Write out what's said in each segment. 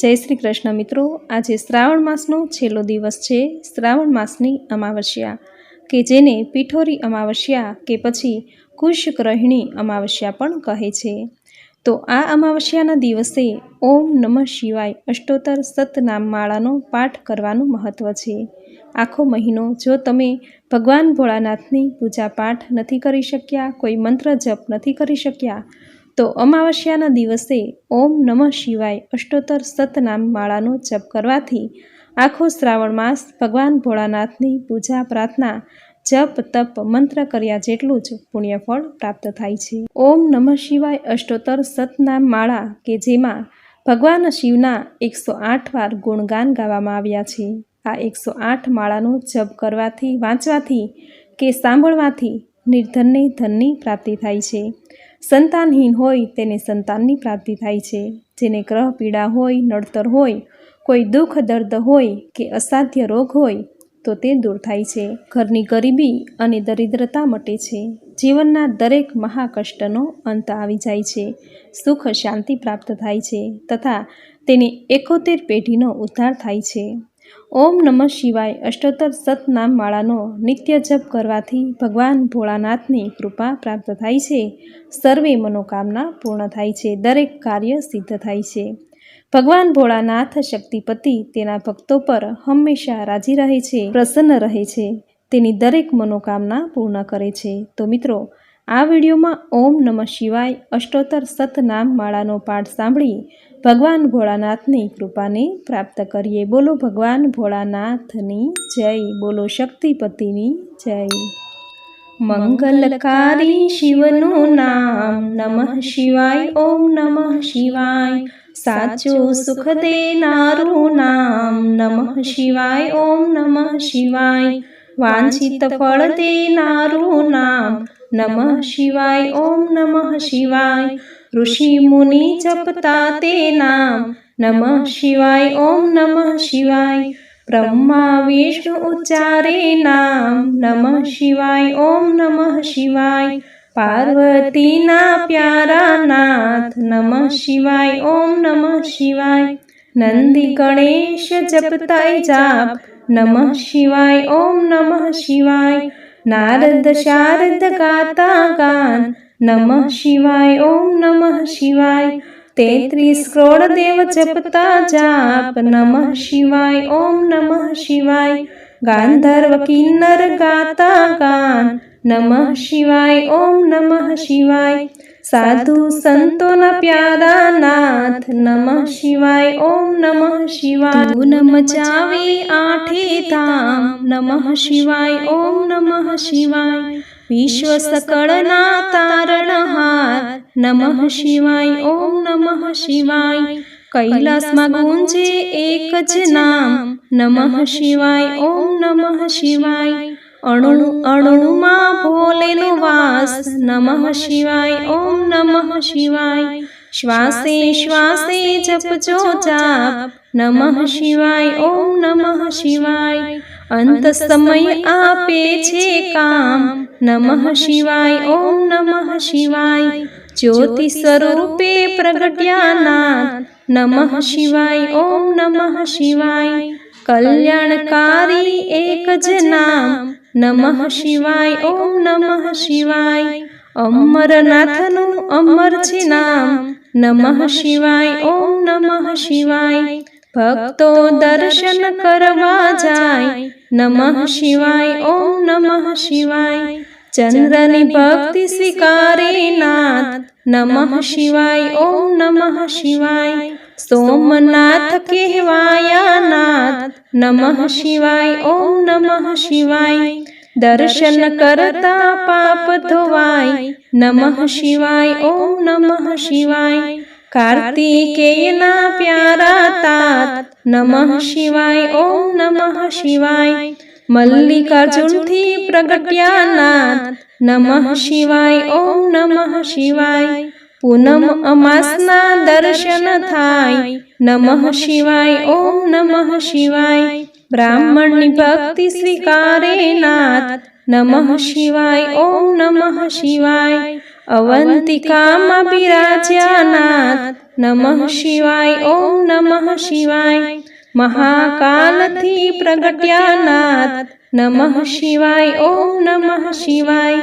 જય શ્રી કૃષ્ણ મિત્રો. આજે શ્રાવણ માસનો છેલ્લો દિવસ છે, શ્રાવણ માસની અમાવસ્યા. કે જેને પીઠોરી અમાવસ્યા કે પછી કુશગ્રહિણી અમાવસ્યા પણ કહે છે. તો આ અમાવસ્યાના દિવસે ઓમ નમઃ શિવાય અષ્ટોત્તર સતનામ માળાનો પાઠ કરવાનું મહત્ત્વ છે. આખો મહિનો જો તમે ભગવાન ભોળાનાથની પૂજા પાઠ નથી કરી શક્યા, કોઈ મંત્ર જપ નથી કરી શક્યા તો અમાવસ્યાના દિવસે ઓમ નમઃ શિવાય અષ્ટોત્તર સતનામ માળાનો જપ કરવાથી આખો શ્રાવણ માસ ભગવાન ભોળાનાથની પૂજા પ્રાર્થના, જપ, તપ, મંત્ર કર્યા જેટલું જ પુણ્યફળ પ્રાપ્ત થાય છે. ઓમ નમઃ શિવાય અષ્ટોત્તર સતનામ માળા કે જેમાં ભગવાન શિવના એકસો આઠ વાર ગુણગાન ગાવામાં આવ્યા છે. આ એકસો આઠ માળાનો જપ કરવાથી, વાંચવાથી કે સાંભળવાથી નિર્ધનને ધનની પ્રાપ્તિ થાય છે. સંતાનહીન હોય તેને સંતાનની પ્રાપ્તિ થાય છે. જેને ગ્રહ પીડા હોય, નડતર હોય, કોઈ દુઃખ, દર્દ હોય કે અસાધ્ય રોગ હોય, તો તે દૂર થાય છે. ઘરની ગરીબી અને દરિદ્રતા મટે છે. જીવનના દરેક મહાકષ્ટનો અંત આવી જાય છે. સુખ, શાંતિ પ્રાપ્ત થાય છે તથા તેની એકોતેર પેઢીનો ઉદ્ધાર થાય છે. ઓમ નમઃ શિવાય અષ્ટોત્તર સતનામ માળાનો નિત્ય જપ કરવાથી ભગવાન ભોળાનાથની કૃપા પ્રાપ્ત થાય છે. સર્વે મનોકામના પૂર્ણ થાય છે. દરેક કાર્ય સિદ્ધ થાય છે. ભગવાન ભોળાનાથ શક્તિપતિ તેના ભક્તો પર હંમેશા રાજી રહે છે, પ્રસન્ન રહે છે. તેની દરેક મનોકામના પૂર્ણ કરે છે. તો મિત્રો, આ વિડીયોમાં ઓમ નમઃ શિવાય અષ્ટોત્તર સતનામ માળાનો પાઠ સાંભળી ભગવાન ભોળાનાથની કૃપાને પ્રાપ્ત કરીએ. બોલો ભગવાન ભોળાનાથની જય. બોલો શક્તિપતિની જય. મંગલકારી શિવનું નામ નમઃ શિવાય. ઓમ નમઃ શિવાય. સાચું સુખ દેનારું નામ નમઃ શિવાય. ઓમ નમઃ શિવાય. વાંછિત ફળ દેનારું નામ નમઃ શિવાય. ઓમ નમઃ શિવાય. ઋષિ મુનિ જપતા તે નામ. નમઃ શિવાય, ઓમ નમઃ શિવાય. બ્રહ્મા, વિષ્ણુ ઉચ્ચારે નામ. નમઃ શિવાય, ઓમ નમઃ શિવાય. પાર્વતીના પ્યારા નાથ. નમઃ શિવાય, ઓમ નમઃ શિવાય. નંદી ગણેશ જપતાય જાપ. નમઃ શિવાય, ઓમ નમઃ શિવાય. નારદ શારદ ગાતા ગાન. નમઃ શિવાય, ઓમ નમઃ શિવાય. તેત્રીસ કરોડ દેવ જપતા જાપ. નમઃ શિવાય, ઓમ નમઃ શિવાય. ગાંધર્વ કિન્નર ગાતા ગાન. નમઃ શિવાય, ઓમ નમઃ શિવાય. સાધુ સંતોના પ્યારા નાથ. નમઃ શિવાય, ઓમ નમઃ શિવાય. ધૂન મચાવી આઠે ધામ. નમઃ શિવાય, ઓમ નમઃ શિવાય. વિશ્વ સકળના તારણહાર નમઃ શિવાય, ઓમ નમઃ શિવાય. કૈલાસમાં ગુંજે એક જ નામ, નમઃ શિવાય, ઓમ નમઃ શિવાય. અણુ, અણુમાં ભોલેનો વાસ, નમઃ શિવાય, ઓમ નમઃ શિવાય. શ્વાસે શ્વાસે જપજો જાપ, નમઃ શિવાય, ઓમ નમઃ શિવાય. અંત સમય આપે છે કામ નમઃ શિવાય ઓમ નમઃ શિવાય જ્યોતિ સ્વરૂપે પ્રગટ્યાના નમઃ શિવાય ઓમ નમઃ શિવાય કલ્યાણકારી એક જ નામ નમઃ શિવાય ઓમ નમઃ શિવાય અમરનાથનું અમર છે નામ નમઃ શિવાય ઓમ નમઃ શિવાય ભક્તો દર્શન કરવા જાય. નમઃ શિવાય, ઓમ નમઃ શિવાય. ચંદ્રની ભક્તિ સ્વીકારે નાથ. નમઃ શિવાય, ઓમ નમઃ શિવાય. સોમનાથ કહેવાયા નાથ. નમઃ શિવાય, ઓમ નમઃ શિવાય. દર્શન કરતા પાપ ધોવાય. નમઃ શિવાય, ઓમ નમઃ શિવાય. કાર્તિકેયના પ્યારા તાત, નમઃ શિવાય, ઓમ નમઃ શિવાય. મલ્લિકાર્જુનથી પ્રગટ્યાનાથ નમઃ શિવાય, ઓમ નમઃ શિવાય. પૂનમ અમાસના દર્શન થાય, નમઃ શિવાય, ઓમ નમઃ શિવાય. બ્રાહ્મણની ભક્તિ સ્વીકારે નાથ, નમઃ શિવાય, ઓમ નમઃ શિવાય. અવંતિકામાં બિરાજ્યા નાથ નમઃ શિવાય ઓમ નમઃ શિવાય મહાકાલથી પ્રગટ્યા નાથ નમઃ શિવાય ઓમ નમઃ શિવાય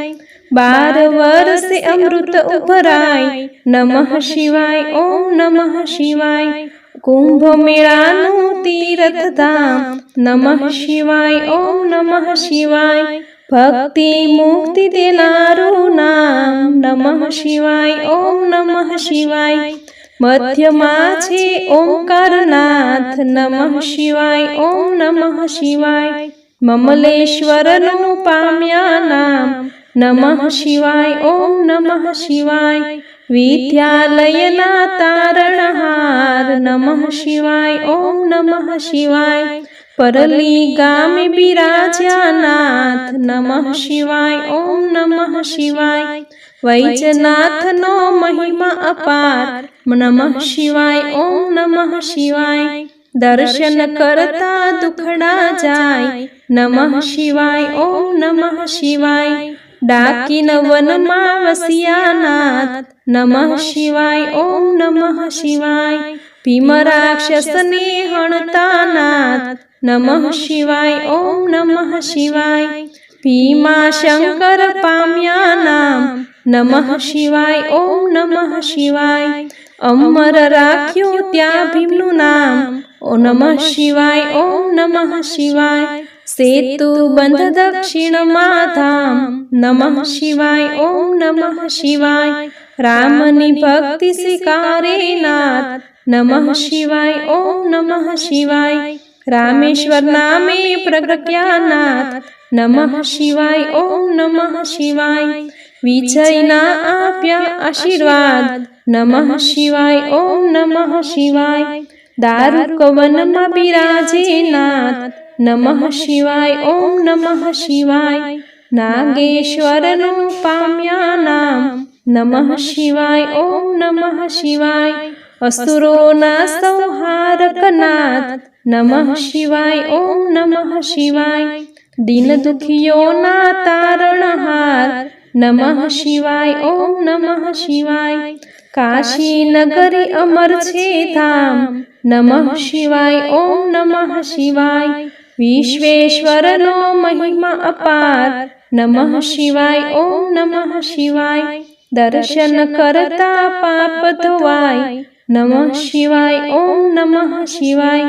બાર વર્ષે અમૃત ઉભરાય નમઃ શિવાય ઓમ નમઃ શિવાય કુંભ મેળાનું તીર્થધામ નમઃ શિવાય ઓમ નમઃ શિવાય ભક્તિ મુક્તિ દેનારું નામ નમઃ શિવાય, ઓમ નમઃ શિવાય. મધ્યમાં છે ઓમકારનાથ, નમઃ શિવાય, ઓમ નમઃ શિવાય. મમલેશ્વરનું પામ્યા નામ નમઃ શિવાય, ઓમ નમઃ શિવાય. વિદ્યાલયના તારણહાર નમઃ શિવાય, ઓમ નમઃ શિવાય. પરલી ગામે બિરાજ્યા નાથ નમઃ શિવાય ઓમ નમઃ શિવાય વૈજનાથનો મહિમા અપાર નમઃ શિવાય ઓમ નમઃ શિવાય દર્શન કરતા દુખડા જાય નમઃ શિવાય ઓમ નમઃ શિવાય ડાકીન વનમાં વસિયાનાથ નમઃ શિવાય ઓમ નમઃ શિવાય ભીમ રાક્ષસને હણતા નાથ નમઃ શિવાય ઓમ નમઃ શિવાય ભીમા શંકર પામ્યા નામ નમઃ શિવાય ઓમ નમઃ શિવાય અમર રાખ્યું ત્યાં ભીમનું નામ ઓ નમઃ શિવાય ઓમ નમઃ શિવાય સેતુ બંધ દક્ષિણ માધામ નમઃ શિવાય ઓમ નમઃ શિવાય રામની ભક્તિ સ્વીકારે નાથ નમઃ શિવાય ઓમ નમઃ શિવાય રામેશ્વર નામે પ્રગટ્યાનાથ નમઃ શિવાય ઓમ નમઃ શિવાય વિજયના આપ્યા આશીર્વાદ નમઃ શિવાય ઓમ નમઃ શિવાય દારૂક વનમાં બિરાજે નાથ નમઃ શિવાય ઓમ નમઃ શિવાય નાગેશ્વરનું પામ્યા નામ નમઃ શિવાય ઓમ નમઃ શિવાય અસુરોના સંહારક નાથ નમઃ શિવાય ઓમ નમઃ શિવાય દિન દુખીઓના તારણહાર નમઃ શિવાય ઓમ નમઃ શિવાય કાશી નગરી અમર છે ધામ નમઃ શિવાય ઓમ નમઃ શિવાય વિશ્વેશ્વરનો મહિમા અપાર નમઃ શિવાય ઓમ નમઃ શિવાય દર્શન કરતા પાપ ધોવાય નમઃ શિવાય ઓમ નમઃ શિવાય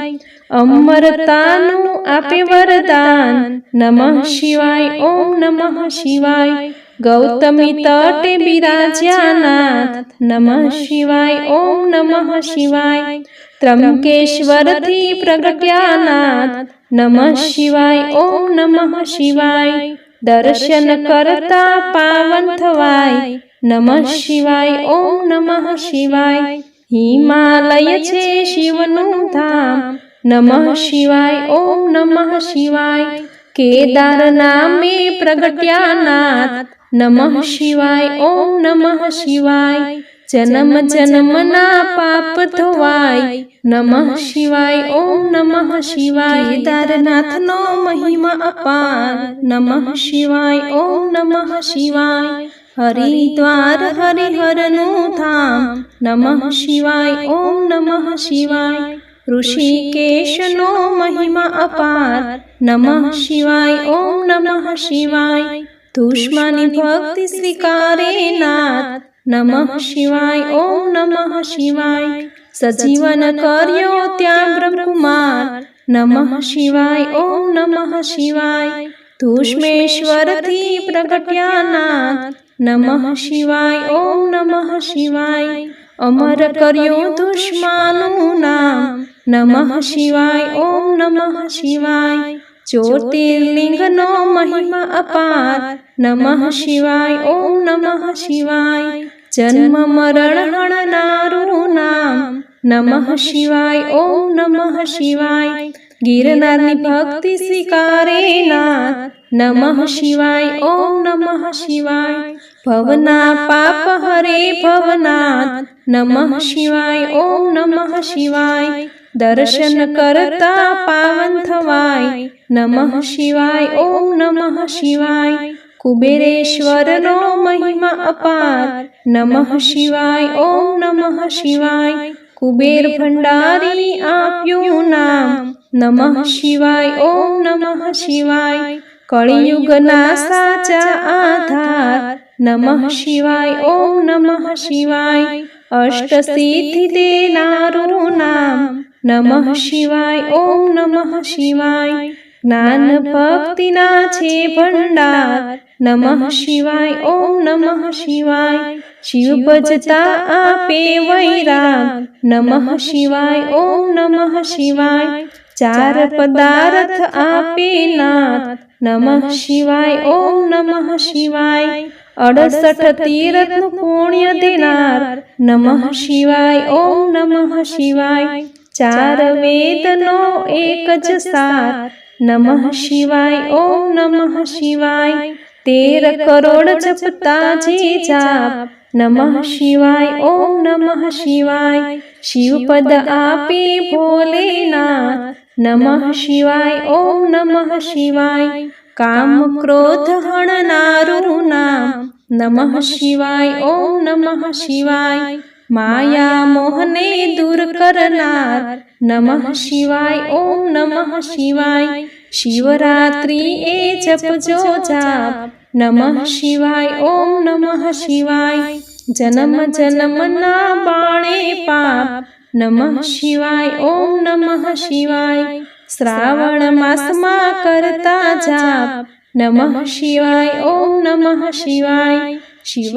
અમરતાનું આપે વરદાન. નમઃ શિવાય, ઓમ નમઃ શિવાય. ગૌતમી તટે બિરાજ્યા નાથ નમઃ શિવાય, ઓમ નમઃ શિવાય. ત્રંકેશ્વરથી પ્રગટ્યા નાથ નમઃ શિવાય, ઓમ નમઃ શિવાય. દર્શન કરતા પાવન થવાય. નમઃ શિવાય, ઓમ નમઃ શિવાય. હિમાલય છે શિવનું ધામ. નમઃ શિવાય ઓમ નમઃ શિવાય કેદાર નામે પ્રગટ્યા નાથ નમઃ શિવાય ઓમ નમઃ શિવાય જન્મ જન્મના પાપ ધોવાય નમઃ શિવાય ઓમ નમઃ શિવાય કેદારનાથનો મહિમા અપાર નમઃ શિવાય ઓમ નમઃ શિવાય હરિદ્વાર હરિહરનું ધામ નમઃ શિવાય ઓમ નમઃ શિવાય ઋષિકેશનો મહિમા અપાર નમઃ શિવાય ઓમ નમઃ શિવાય ધૂષ્માની ભક્તિ સ્વીકારે નાથ નમઃ શિવાય ઓમ નમઃ શિવાય સજીવન કર્યો ત્યાં બ્રહ્મકુમાર નમઃ શિવાય ઓમ નમઃ શિવાય ધૂષ્મેશ્વરથી પ્રગટ્યા નાથ નમઃ શિવાય ઓમ નમઃ શિવાય અમર કર્યો દુષ્માનું નામ નમઃ શિવાય ઓમ નમઃ શિવાય જ્યોતિર્લિંગનો મહિમા અપાર નમઃ શિવાય ઓમ નમઃ શિવાય જન્મ મરણ હણનારું નામ નમઃ શિવાય ઓમ નમઃ શિવાય ગિરનારની ભક્તિ સ્વીકારે નાથ નમઃ શિવાય ઓમ નમઃ શિવાય ભવના પાપ હરે ભવનાથ નમઃ શિવાય ઓમ નમઃ શિવાય દર્શન કરતા પાવન થવાય. નમઃ શિવાય ઓમ નમઃ શિવાય. કુબેરેશ્વરનો મહિમા અપાર. નમઃ શિવાય ઓમ નમઃ શિવાય. કુબેર ભંડારી આપ્યું નામ. નમઃ. શિવાય ઓમ નમઃ શિવાય. કળિયુગના સાચા આધાર. નમઃ શિવાય ઓમ નમઃ શિવાય. અષ્ટસિદ્ધિ દેનારું નામ. નમઃ શિવાય ઓમ નમઃ શિવાય જ્ઞાન ભક્તિના છે ભંડાર નમઃ શિવાય ઓમ નમઃ શિવાય શિવ ભજતા આપે વૈરાગ નમઃ શિવાય ઓમ નમઃ શિવાય ચાર પદાર્થ આપે નાથ નમઃ શિવાય ઓમ નમઃ શિવાય અડસઠ તીરથનું પુણ્ય દેનાર નમઃ શિવાય ઓમ નમઃ શિવાય ચાર વેદનો એક જ સાર નમઃ શિવાય ઓમ નમઃ શિવાય તેર કરોડ જપતા જે જાપ નમઃ શિવાય ઓમ નમઃ શિવાય શિવપદ આપે ભોલેનાથ નમઃ શિવાય ઓમ નમઃ શિવાય કામ ક્રોધ હણનારું નામ નમઃ શિવાય ઓમ નમઃ શિવાય માયા મોહને દૂર કરનાર નમઃ શિવાય ઓમ નમઃ શિવાય શિવરાત્રી એ જપજો જાપ નમઃ શિવાય ઓમ નમઃ શિવાય જન્મ જન્મના બાણે પાપ નમઃ શિવાય ઓમ નમઃ શિવાય શ્રાવણ માસમાં કરતા જાપ નમઃ શિવાય ઓમ નમઃ શિવાય શિવ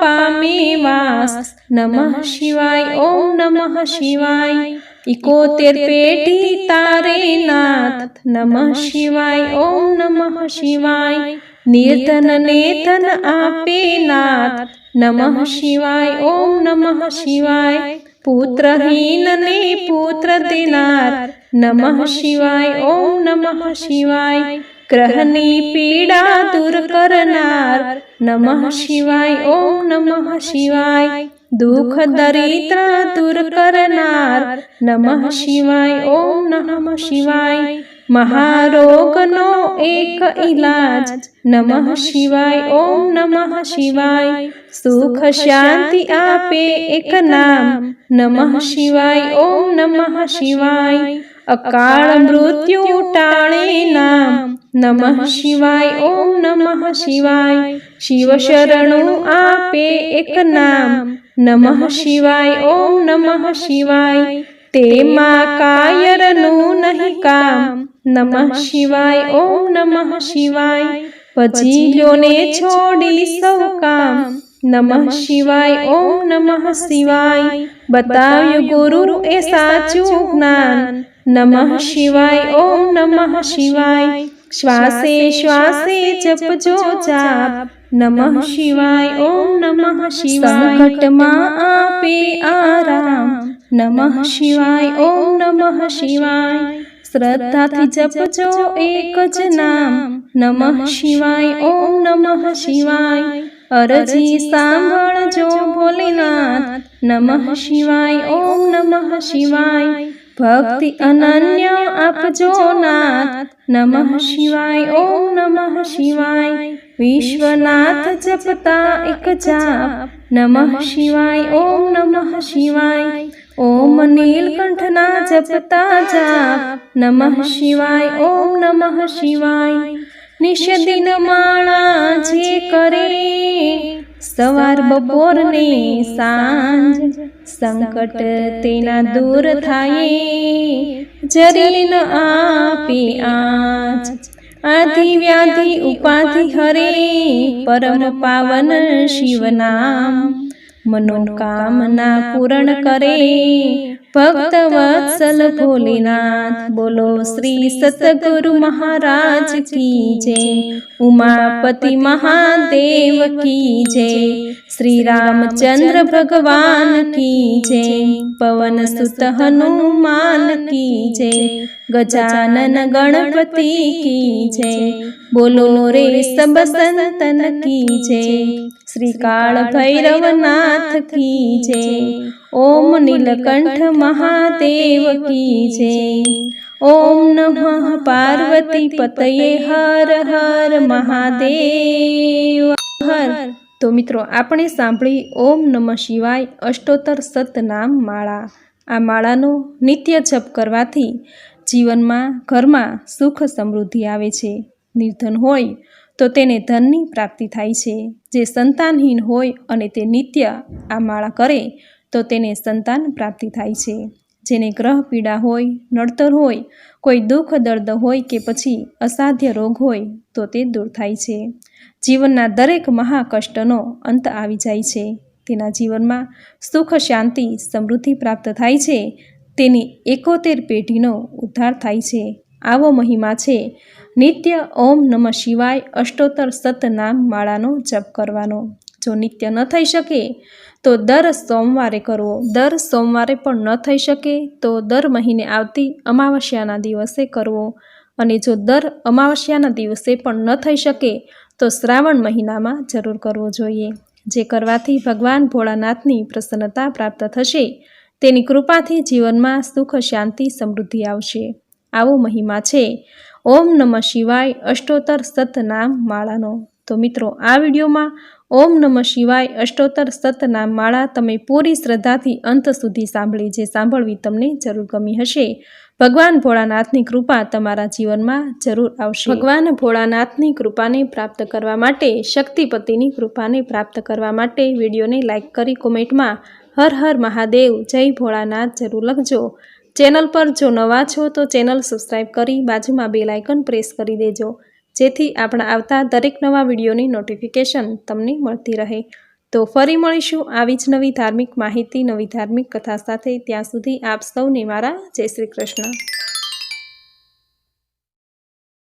પામી વાસ નમઃ શિવાય ઓમ નમઃ શિવાય ઇકોતેર પેઢી તારે નાથ નમઃ શિવાય ઓમ નમઃ શિવાય નિર્ધન નેતન આપે નાથ નમઃ શિવાય ઓમ નમઃ શિવાય પુત્રહીન ને પુત્ર દેનાર નમઃ શિવાય ઓમ નમઃ શિવાય ગ્રહની પીડા દૂર કરનાર નમઃ શિવાય ઓમ નમઃ શિવાય દુઃખ દરિદ્ર દૂર કરનાર નમઃ શિવાય ઓમ નમઃ શિવાય મહારોગનો એક ઈલાજ નમઃ શિવાય ઓમ નમઃ શિવાય સુખ શાંતિ આપે એક નામ નમઃ શિવાય ઓમ નમઃ શિવાય અકાળ મૃત્યુ ટાળે નામ નમઃ શિવાય ઓમ નમઃ શિવાય શિવ શરણું આપે એક નામ નમઃ શિવાય ઓમ નમઃ શિવાય તેમાં કાયરનું નહીં કામ નમઃ શિવાય ઓમ નમઃ શિવાય ભજીલોને છોડી સૌ કામ નમઃ શિવાય ઓમ નમઃ શિવાય બતાવ્યું ગુરુ એ સાચું જ્ઞાન નમઃ શિવાય ઓમ નમઃ શિવાય શ્વાસે શ્વાસે જપજો જાપ નમઃ શિવાય ઓમ નમઃ શિવાય સંકટમાં આપે આરામ નમઃ શિવાય ઓમ નમઃ શિવાય શ્રદ્ધાથી જપજો એક જ નામ નમઃ શિવાય ઓમ નમઃ શિવાય અરજી સાંભળજો ભોલેનાથ નમઃ શિવાય ઓમ નમઃ શિવાય ભક્તિ અનન્ય આપજો નાથ. નમઃ શિવાય, ઓમ નમઃ શિવાય. વિશ્વનાથ જપતા એક જાપ. નમઃ શિવાય, ઓમ નમઃ શિવાય. ઓમ નીલકંઠના જપતા જાપ. નમઃ શિવાય, ઓમ નમઃ શિવાય. નિષદિન માળા જે કરે સવાર બપોર ને સાંજ સંકટ તેના દૂર થાય. જરીન આપે આજ આધિ વ્યાધિ ઉપાધિ હરે પરમ પાવન શિવ નામ મનોકામના પૂરણ કરે. ભક્ત વત્સલ ભોલેનાથ બોલો શ્રી સતગુરુ મહારાજ કી જય. ઉમાપતિ મહાદેવ કી જય. શ્રી રામચંદ્ર ભગવાન કી જય. પવન સુત હનુમાન કી જય. ગજાનન ગણપતિ કી જય. બોલો રે સબ સંતન કી જય. શ્રી કાળ ભૈરવનાથ કી જય. ઓમ નીલકંઠ મહાદેવ કી જય. ઓમ નમઃ પાર્વતી પતયે હર હર મહાદેવ. હર. તો મિત્રો, આપણે સાંભળી ઓમ નમઃ શિવાય અષ્ટોત્તર સતનામ માળા. આ માળાનો નિત્ય જપ કરવાથી જીવનમાં ઘરમાં સુખ સમૃદ્ધિ આવે છે, નિર્ધન હોય, તો તેને ધનની પ્રાપ્તિ થાય છે. જે સંતાનહીન હોય અને તે નિત્ય આ માળા કરે, તો તેને સંતાન પ્રાપ્તિ થાય છે. જેને ગ્રહ પીડા હોય, નડતર હોય, કોઈ દુઃખ, દર્દ હોય કે પછી અસાધ્ય રોગ હોય, તો તે દૂર થાય છે. જીવનના દરેક મહાકષ્ટનો અંત આવી જાય છે. તેના જીવનમાં સુખ, શાંતિ, સમૃદ્ધિ પ્રાપ્ત થાય છે. તેની એકોતેર પેઢીનો ઉદ્ધાર થાય છે. આવો મહિમા છે. નિત્ય ઓમ નમઃ શિવાય અષ્ટોત્તર સતનામ માળાનો જપ કરવાનો. જો નિત્ય ન થઈ શકે, તો દર સોમવારે કરવો. દર સોમવારે પણ ન થઈ શકે, તો દર મહિને આવતી અમાવસ્યાના દિવસે કરવો. અને જો દર અમાવસ્યાના દિવસે પણ ન થઈ શકે, તો શ્રાવણ મહિનામાં જરૂર કરવો જોઈએ. જે કરવાથી ભગવાન ભોળાનાથની પ્રસન્નતા પ્રાપ્ત થશે. તેની કૃપાથી જીવનમાં સુખ, શાંતિ, સમૃદ્ધિ આવશે. આવો મહિમા છે. ઓમ નમઃ શિવાય અષ્ટોત્તર સતનામ માળાનો. તો મિત્રો, આ વિડીયોમાં ઓમ નમઃ શિવાય અષ્ટોત્તર સતનામ માળા તમે પૂરી શ્રદ્ધાથી અંત સુધી સાંભળી, જે સાંભળવી તમને જરૂર ગમી હશે. ભગવાન ભોળાનાથની કૃપા તમારા જીવનમાં જરૂર આવશે. ભગવાન ભોળાનાથની કૃપાને પ્રાપ્ત કરવા માટે, શક્તિપતિની કૃપાને પ્રાપ્ત કરવા માટે વિડીયોને લાઇક કરી કોમેન્ટમાં હર હર મહાદેવ, જય ભોળાનાથ, જરૂર લખજો. ચેનલ પર જો નવા છો તો ચેનલ સબસ્ક્રાઈબ કરી બાજુમાં બે લાઇકન પ્રેસ કરી દેજો. જેથી આપણા આવતા દરેક નવા વિડીયોની નોટિફિકેશન તમને મળતી રહે. તો ફરી મળીશું આવી જ નવી ધાર્મિક માહિતી, નવી ધાર્મિક કથા સાથે. ત્યાં સુધી આપ સૌને મારા જય શ્રી કૃષ્ણ.